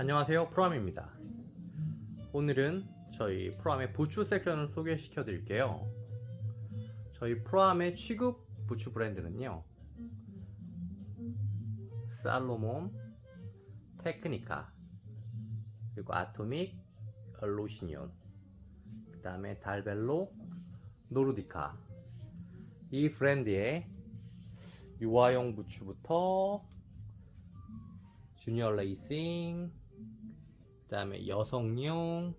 안녕하세요. 프로암입니다. 오늘은 저희 프로암의 부츠 섹션을 소개시켜 드릴게요. 저희 프로암의 취급 부츠 브랜드는요. 살로몬, 테크니카 그리고 아토믹, 로시니온 그 다음에 달벨로, 노르디카. 이 브랜드의 유아용 부츠부터 주니어 레이싱, 그 다음에 여성용,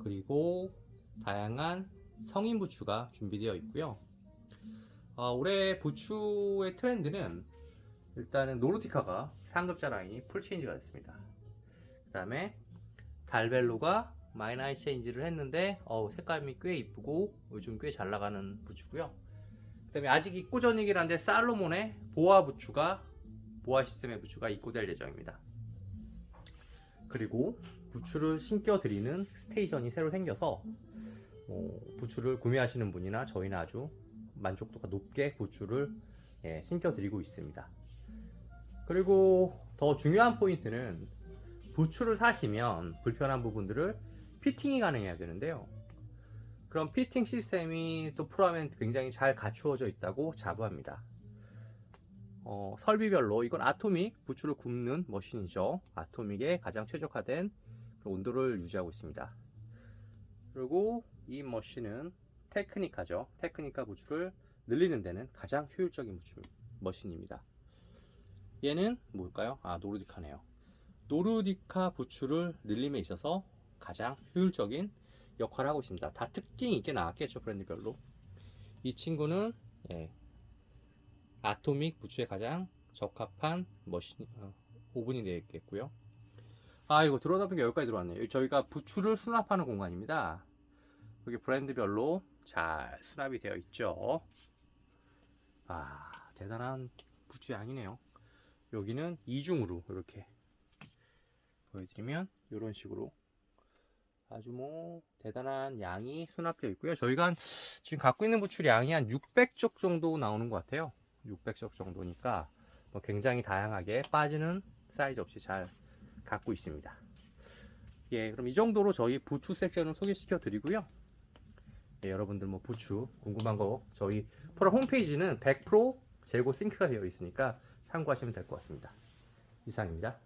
그리고 다양한 성인 부츠가 준비되어 있고요. 어, 올해 부츠의 트렌드는 일단은 노르티카가 상급자 라인이 풀 체인지가 됐습니다. 그 다음에 달벨로가 마이너이 체인지를 했는데 어우, 색감이 꽤 이쁘고 요즘 꽤 잘 나가는 부츠고요. 그 다음에 아직 입고 전이긴 한데 살로몬의 보아 부츠가 보아 시스템의 부츠가 입고될 예정입니다. 그리고 부츠를 신겨드리는 스테이션이 새로 생겨서 뭐 부츠를 구매하시는 분이나 저희는 아주 만족도가 높게 부츠를 예, 신겨드리고 있습니다. 그리고 더 중요한 포인트는 부츠를 사시면 불편한 부분들을 피팅이 가능해야 되는데요. 그럼 피팅 시스템이 또 프로하면 굉장히 잘 갖추어져 있다고 자부합니다. 어, 설비별로 이건 아토믹 부츠를 굽는 머신이죠. 아토믹에 가장 최적화된 온도를 유지하고 있습니다. 그리고 이 머신은 테크니카죠. 테크니카 부츠를 늘리는 데는 가장 효율적인 부츠, 머신입니다. 얘는 뭘까요? 아, 노르디카네요. 노르디카 부츠를 늘림에 있어서 가장 효율적인 역할을 하고 있습니다. 다 특징이 있게 나왔겠죠, 브랜드별로. 이 친구는 예, 아토믹 부츠에 가장 적합한 머신 어, 오븐이 되어 있겠고요. 아 이거 들어다 보니까 여기까지 들어왔네요. 저희가 부츠를 수납하는 공간입니다. 여기 브랜드별로 잘 수납이 되어 있죠. 아 대단한 부츠 양이네요. 여기는 이중으로 이렇게 보여드리면 이런 식으로 아주 뭐 대단한 양이 수납되어 있고요. 저희가 지금 갖고 있는 부츠 양이 한 600쪽 정도 나오는 것 같아요. 600쪽 정도니까 뭐 굉장히 다양하게 빠지는 사이즈 없이 잘 갖고 있습니다. 예, 그럼 이 정도로 저희 부츠 섹션을 소개시켜 드리고요. 예, 여러분들 뭐 부츠 궁금한 거 저희 프로 홈페이지는 100% 재고 싱크가 되어 있으니까 참고하시면 될 것 같습니다. 이상입니다.